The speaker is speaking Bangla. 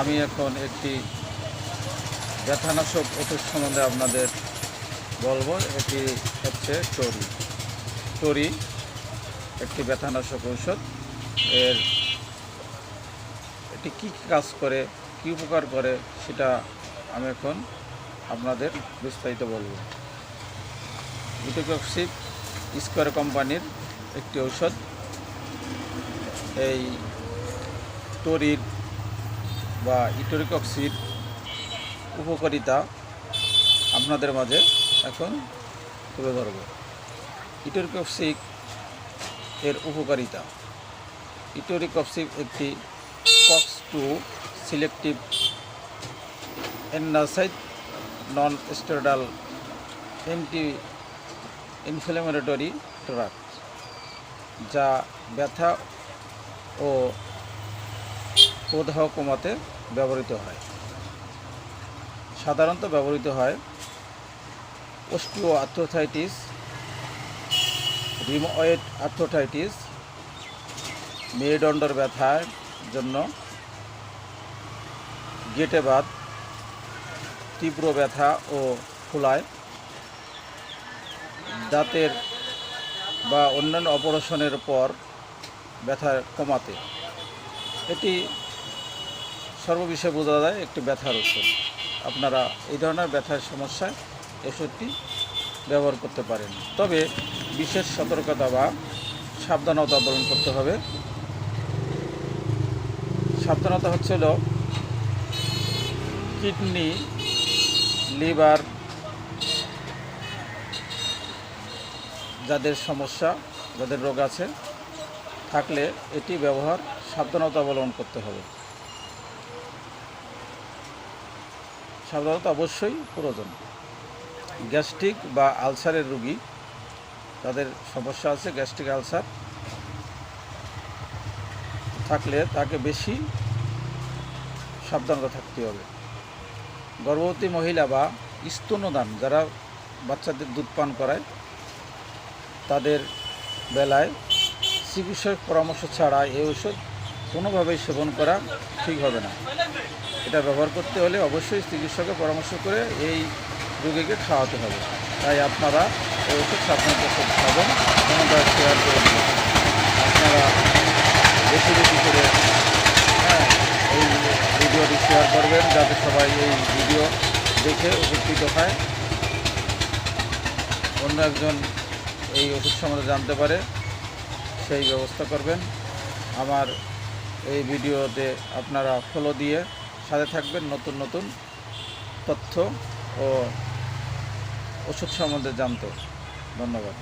আমি এখন একটি ব্যথানাশক ওষুধ সম্বন্ধে আপনাদের বলব। এটি হচ্ছে টরি। টরি একটি ব্যথানাশক ঔষধ। এর এটি কী কী কাজ করে, কী উপকার করে সেটা আমি এখন আপনাদের বিস্তারিত বলব। ইটোকক্সিপ স্কোয়ার কোম্পানির একটি ঔষধ। এই টরির বা ইটোরিকক্সির উপকারিতা আপনাদের মাঝে এখন তুলে ধরব। ইটোরিকক্সিক এর উপকারিতা। ইটোরিকক্সিক একটি COX two selective NSAID non steroidal anti inflammatory drug যা ব্যথা ও প্রদাহ কমাতে ব্যবহৃত হয়। সাধারণত ব্যবহৃত হয় অস্টিও আর্থোথাইটিস রিমোয়েড আর্থোথাইটিস মেরুদণ্ডের ব্যথার জন্য গেটে বাত তীব্র ব্যথা ও ফুলায়। দাঁতের বা অন্যান্য অপারেশনের পর ব্যথা কমাতে। এটি সর্ববিষয়ে বোঝা যায় একটি ব্যথার ওষুধ। আপনারা এই ধরনের ব্যথার সমস্যায় ওষুধটি ব্যবহার করতে পারেন। তবে বিশেষ সতর্কতা বা সাবধানতা অবলম্বন করতে হবে। সাবধানতা হচ্ছে হলো কিডনি, লিভার যাদের সমস্যা, যাদের রোগ আছে, থাকলে এটি ব্যবহার সাবধানতা অবলম্বন করতে হবে। সাবধানতা অবশ্যই প্রয়োজন। গ্যাস্ট্রিক বা আলসারের রুগী, তাদের সমস্যা আছে, গ্যাস্ট্রিক আলসার থাকলে তাকে বেশি সাবধানতা থাকতে হবে। গর্ভবতী মহিলা বা স্তন্যদান, যারা বাচ্চাদের দুধ পান করায়, তাদের বেলায় চিকিৎসক পরামর্শ ছাড়া এই ওষুধ কোনোভাবেই সেবন করা ঠিক হবে না। এটা ব্যবহার করতে হলে অবশ্যই চিকিৎসকের পরামর্শ করে এই রোগীকে খাওয়াতে হবে। তাই আপনারা এই ওষুধ সাবধানতার সাথে খাবেন তা শেয়ার করে আপনারা বেশি বেশি করে হ্যাঁ এই ভিডিওটি শেয়ার করবেন যাতে সবাই এই ভিডিও দেখে উপকৃত হয়। অন্য একজন এই ওষুধ সম্বন্ধে জানতে পারে, সেই ব্যবস্থা করবেন। আমার এই ভিডিওতে আপনারা ফলো দিয়ে সাথে থাকবেন নতুন নতুন তথ্য ও ওষুধ সম্বন্ধে জানতে। ধন্যবাদ।